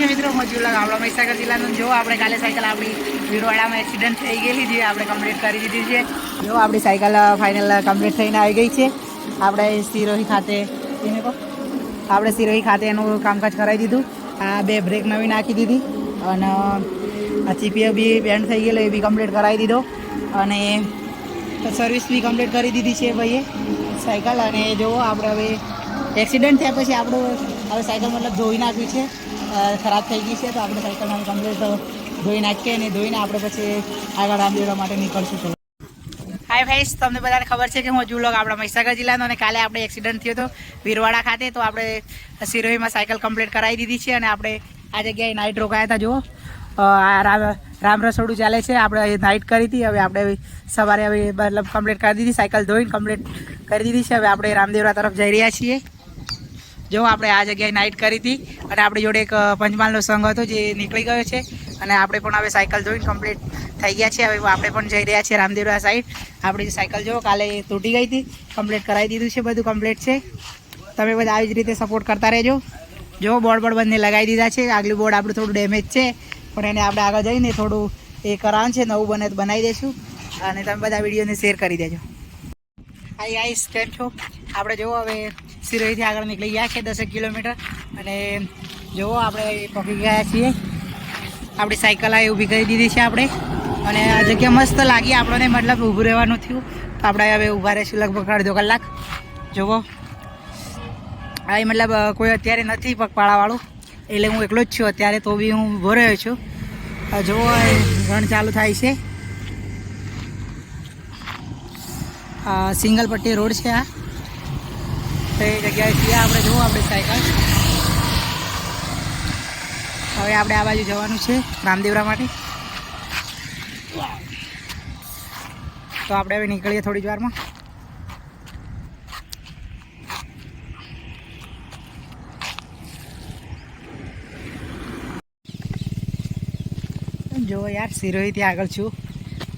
છે મિત્રો? મોજુલા ગામડા મહીસાગર જિલ્લાનું. જો આપણે કાલે સાયકલ આપણી ભીડવાડામાં એક્સિડન્ટ થઈ ગયેલી છે, આપણે કમ્પ્લીટ કરી દીધી છે. જો આપણી સાયકલ ફાઇનલ કમ્પ્લીટ થઈને આવી ગઈ છે. આપણે સિરોહી ખાતે એને કહો, આપણે સિરોહી ખાતે એનું કામકાજ કરાવી દીધું. આ બે બ્રેક નવી નાખી દીધી અને આ ચીપીઓ બી બેન્ડ થઈ ગયેલો, એ બી કમ્પ્લીટ કરાવી દીધો. અને સર્વિસ બી કમ્પ્લીટ કરી દીધી છે ભાઈએ. સાયકલ અને જો આપણે હવે એક્સિડન્ટ થયા પછી આપણું હવે સાયકલ મતલબ ધોઈ નાખ્યું છે. ખરાબ થઈ ગઈ છે, તો આપણે સાયકલમાં કમ્પ્લીટ ધોઈ નાખીએ અને ધોઈને આપણે પછી આગળ રામદેવડા માટે નીકળશું. હાય ભાઈ તમને બધાને ખબર છે કે હું જુલોગ આપણા મહીસાગર જિલ્લાનો અને કાલે આપણે એક્સિડન્ટ થયો હતો વીરવાડા ખાતે, તો આપણે સિરોહીમાં સાયકલ કમ્પ્લીટ કરાવી દીધી છે અને આપણે આ જગ્યાએ નાઇટ રોકાયા હતા, જુઓ. આ રામ રસોડું ચાલે છે, આપણે નાઇટ કરી હતી, હવે આપણે સવારે હવે મતલબ કમ્પ્લીટ કરી દીધી સાયકલ ધોઈને કમ્પ્લીટ કરી દીધી છે, હવે આપણે રામદેવરા તરફ જઈ રહ્યા છીએ. જો આપણે આ જગ્યાએ નાઇટ કરી હતી અને આપણી જોડે એક પંચમહાલનો સંઘ હતો જે નીકળી ગયો છે અને આપણે પણ હવે સાયકલ જોઈને કમ્પ્લીટ થઈ ગયા છે હવે આપણે પણ જઈ રહ્યા છીએ રામદેવરા સાઈડ આપણી સાયકલ જો કાલે તૂટી ગઈ હતી કમ્પ્લીટ કરાવી દીધું છે, બધું કમ્પ્લીટ છે. તમે બધા આવી જ રીતે સપોર્ટ કરતા રહેજો. જો બોર્ડ બોર્ડ બંને લગાવી દીધા છે. આગલું બોર્ડ આપણું થોડું ડેમેજ છે, પણ એને આપણે આગળ જઈને થોડું એ કરાવવાનું છે, નવું બને તો બનાવી દઈશું. અને તમે બધા વિડીયોને શેર કરી દેજો. હાઈ ગાઈસ કેમ છો? આપણે જુઓ હવે સિરોહીથી આગળ નીકળી ગયા છે દસેક કિલોમીટર. અને જુઓ આપણે પકડી ગયા છીએ. આપણી સાયકલ આ ઊભી કરી દીધી છે આપણે. અને આ જગ્યા મસ્ત લાગી આપણને, મતલબ ઊભું રહેવાનું થયું. તો આપણે હવે ઊભા રહીશું લગભગ અડધો કલાક. જુઓ આ મતલબ કોઈ અત્યારે નથી પગપાળાવાળું. એટલે હું એકલો જ છું અત્યારે, તો બી હું ઊભો રહ્યો છું. જુઓ રણ ચાલુ થાય છે. સિંગલ પટ્ટી રોડ છે આ. તો એ જગ્યાએ છીએ આપણે જોવું આપણે સાયકલ. હવે આપણે આ બાજુ જવાનું છે રામદેવરા માટે. તો આપણે હવે નીકળીએ થોડી જ વારમાં. જો યાર સિરોહીથી આગળ છું.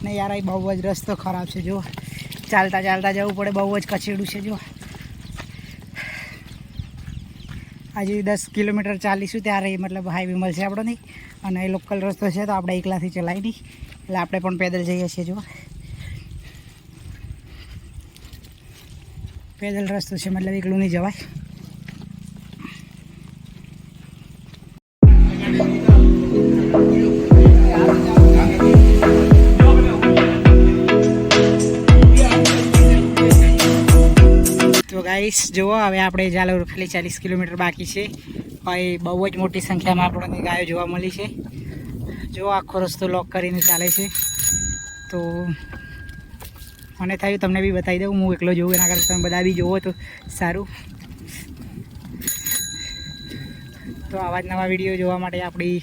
ને યાર અહીં બહુ જ રસ્તો ખરાબ છે જો ચાલતા ચાલતા જવું પડે, બહુ જ કચેડું છે જો હજી દસ કિલોમીટર ચાલીશું ત્યારે મતલબ હાઈવે મળશે આપણો નહીં. અને એ લોકલ રસ્તો છે તો આપણે એકલાથી ચલાવી નહીં. એટલે આપણે પણ પેદલ જઈએ છીએ જો પેદલ રસ્તો છે, મતલબ એકલું નહીં જવાય. ગાઈસ જુઓ, હવે આપણે જાલોર ખાલી ચાલીસ કિલોમીટર બાકી છે. ભાઈ, બહુ જ મોટી સંખ્યામાં આપણને ગાયો જોવા મળી છે. જો આખો રસ્તો લોક કરીને ચાલે છે. તો મને થયું, તમને બી બતાવી દઉં. હું એકલો જોઉં, એના કરતાં તમે બધા બી જોવો તો સારું. તો આવા જ નવા વીડિયો જોવા માટે આપણી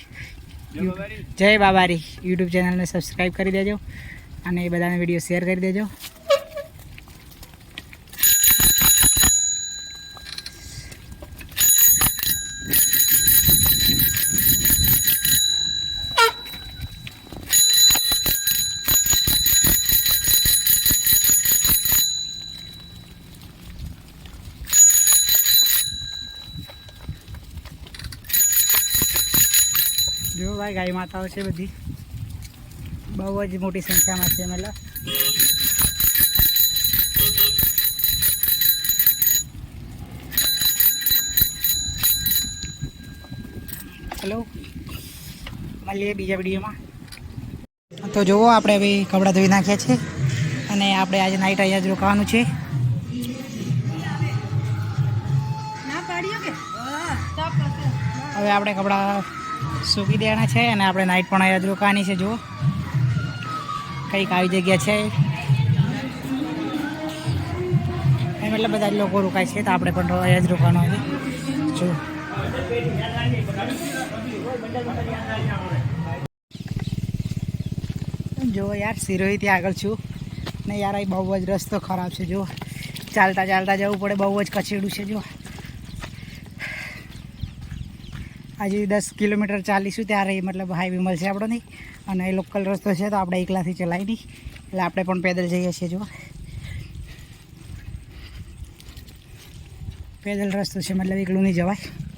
જય બાબારી. યુટ્યુબ ચેનલને સબસ્ક્રાઈબ કરી દેજો અને એ બધાને વીડિયો શેર કરી દેજો. જો ભાઈ ગાય માતાઓ છે બધી. બહુ જ મોટી સંખ્યામાં છે મતલબ. હેલો મળીએ બીજા વિડીયોમાં. તો જુઓ આપણે હવે કપડાં ધોઈ નાખ્યા છે અને આપણે આજે નાઇટ અહીંયા જ રોકાવાનું છે. હવે આપણે કપડાં સૂકી દેણા છે અને આપણે નાઇટ પણ અહીંયા જ રોકાવાની છે, જુઓ. કંઈક આવી જગ્યા છે. એ એટલે બધા લોકો રોકાય છે, તો આપણે પણ અહીંયા જ રોકાવાનું છે. જો જો યાર સિરોહીથી આગળ છું. ને યાર, અહીં બહુ જ રસ્તો ખરાબ છે જો ચાલતા ચાલતા જવું પડે, બહુ જ કચેડું છે જો હજી દસ કિલોમીટર ચાલીશું ત્યારે મતલબ હાઈવે મળશે આપણો નહીં અને એ લોકલ રસ્તો છે તો આપણે એકલાથી ચલાવી નહીં. એટલે આપણે પણ પેદલ જઈએ છીએ જો પેદલ રસ્તો છે, મતલબ એકલું નહીં જવાય.